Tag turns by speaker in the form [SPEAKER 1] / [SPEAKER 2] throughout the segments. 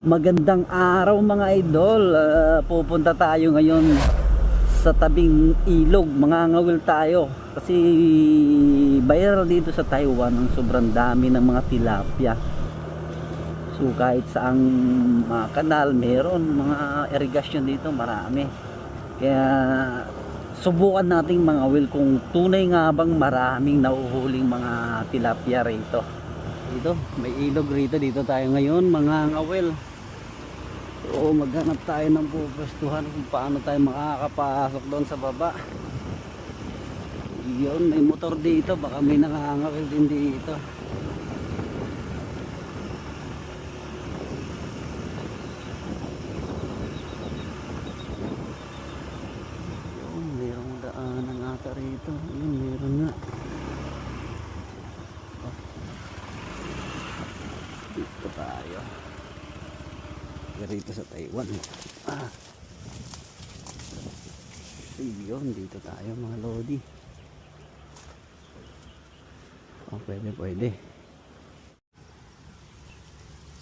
[SPEAKER 1] Magandang araw mga idol. Ah, pupunta tayo ngayon sa tabing ilog. Mangangawil tayo. Kasi viral dito sa Taiwan ang sobrang dami ng mga tilapia. So kahit saang mga kanal meron mga irrigation dito marami. Kaya subukan nating mangawil kung tunay nga bang maraming nauhuling mga tilapia rito. Dito, may ilog rito. Dito tayo ngayon, mga ngawil. Oo, maghanap tayo ng pupwestuhan kung paano tayo makakapasok doon sa baba. Yun, may motor dito. Baka may nakangawil din dito. Yun, mayroong daanan ata rito. Yun, meron nga. Dito tayo. Rito sa Taiwan. Ah. Ayun, dito tayo mga lodi. Oh, pwede, pwede.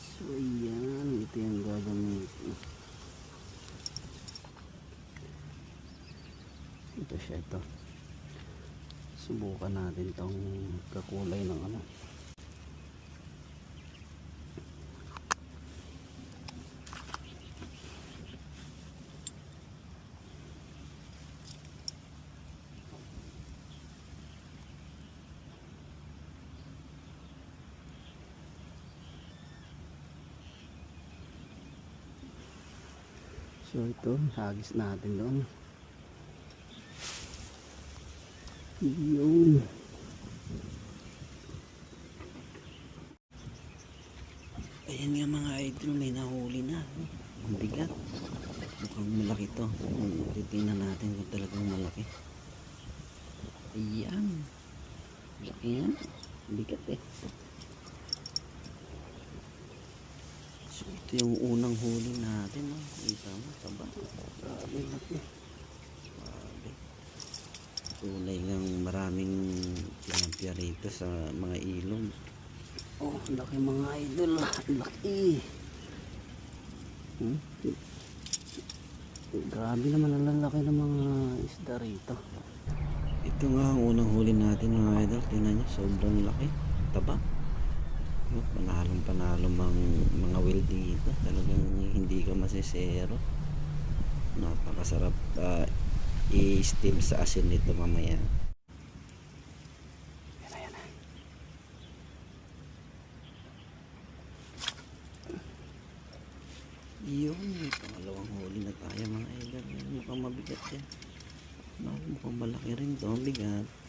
[SPEAKER 1] So, ayan. Ito yung gagamitin. Ito siya ito. Subukan natin tong kakulay ng ano. So ito, hagis natin doon. Yun. Ayan nga mga idol, may nahuli na. Ang bigat. Mukhang malaki to. Titingnan natin kung talagang malaki. Ayan. Laki yan. Bigat eh. Ito yung unang huli natin. No? Kita mo, taba. Grabe laki. Grabe. Maraming tilapia rito sa mga ilog. Oh, laki mga idol. Laki. Hmm? Grabe naman ang lalaki ng mga isda rito. Ito nga ang unang huli natin mga idol. Tingnan nyo, sobrang laki. Taba. Oh, panalong panalo mang mga will dito. Talagang hindi ka masisero. Napakasarap ah, i-steam sa asin nito mamaya. Yun, pangalawang huli na tayo mga idol. Mukhang mabigat yan. No, mukhang malaki rin to. Ang bigat.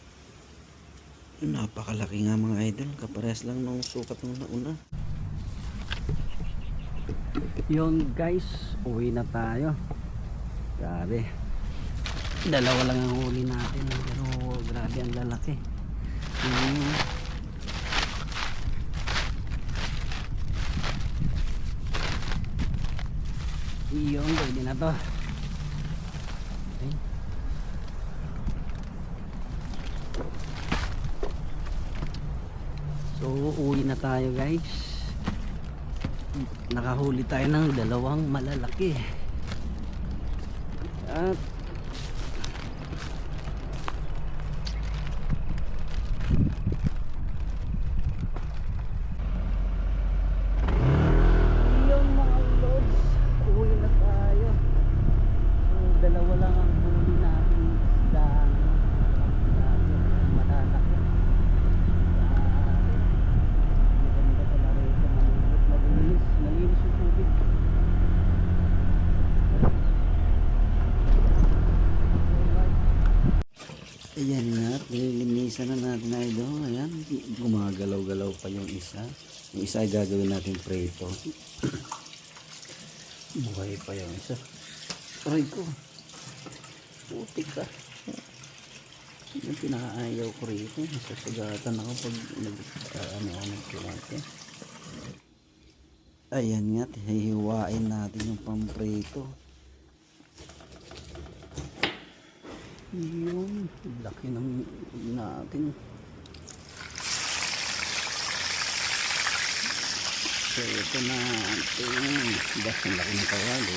[SPEAKER 1] Napakalaki nga mga idol. Kapares lang nung sukat nung nauna. Yun guys, uwi na tayo. Grabe. Dalawa lang ang huli natin. Pero grabe ang lalaki. Hmm. Yun, pwede na to. Okay. So, uwi na tayo guys. Nakahuli tayo ng dalawang malalaki. At Yung mga lods, uwi na tayo. So, dalawa lang ang huli natin isda. Grabe, malalaki. Grabe. Maganda pala rito. Malinis, malinis, malinis yung tubig. Ayan nga, at nililinisan na natin na ito. Ayan, gumagalaw-galaw pa yung isa. Yung isa ay gagawin natin preto. Buhay pa yung isa. Aray ko. Putik ka. Yung pinakaayaw ko rito. Nasasagatan ako pag nag, uh, ano, ako nagkulate. Ayan nga, hihiwain natin yung pamprito. Yun, laki ng natin. So ito na ating ang laki ng kawali.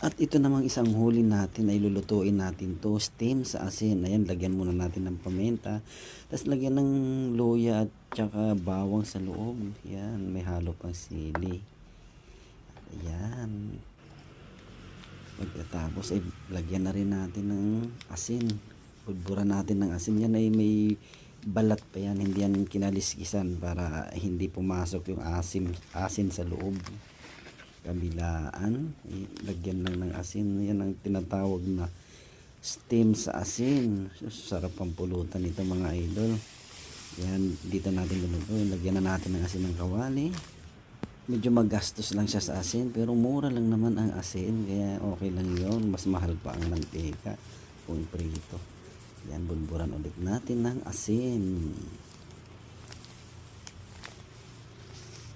[SPEAKER 1] At ito namang isang huli natin ay lulutuin natin to steam sa asin. Ayan, lagyan muna natin ng pamenta. Tapos lagyan ng luya at tsaka bawang sa loob. Yan, may halo pang sili. Ayan. Pagkatapos ay lagyan na rin natin ng asin. Budbura natin ng asin. Yan ay may balat pa yan. Hindi yan kinaliskisan para hindi pumasok yung asin, asin sa loob kabilaan lagyan lang ng asin yan ang tinatawag na steam sa asin sarap ang pulutan nito mga idol yan dito natin lulutuin lagyan na natin ng asin ng kawali medyo magastos lang siya sa asin pero mura lang naman ang asin kaya okay lang yon mas mahal pa ang mantika kung prito yan bunburan ulit natin ng asin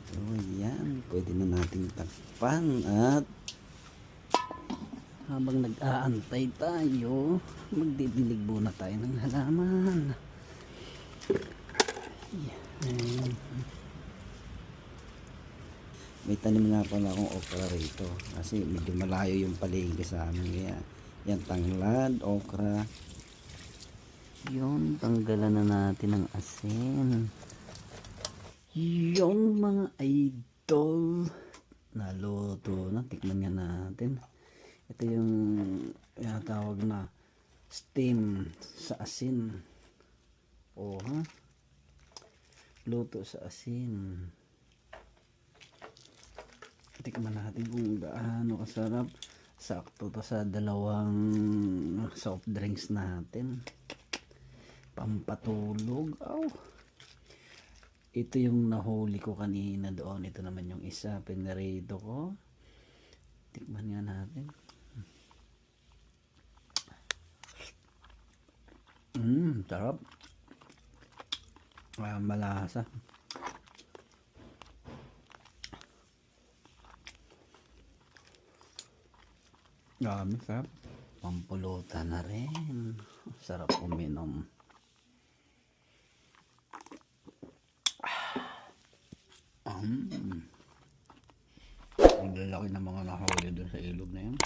[SPEAKER 1] So, yan. Pwede na nating takpan at habang nag-aantay tayo, magdidilig muna tayo ng halaman. May tanim nga pala akong okra rito. Kasi medyo malayo yung paligid sa amin. Kaya yan tanglad, okra. Yun, tanggalan na natin ng asin. Yung mga idol naluto na tikman nga natin. Ito yung tinatawag na steam sa asin. O ha luto sa asin tikman natin kung gaano kasarap. Sakto to sa dalawang soft drinks natin. Pampatulog. Oh ito yung nahuli ko kanina doon. Ito naman yung isa. Pinarito ko. Tikman nga natin. Mmm, sarap. Ah, malasa Dami sarap pampulutan na rin sarap uminom Mm. Ang lalaki ng mga nahuli doon sa ilog na yun.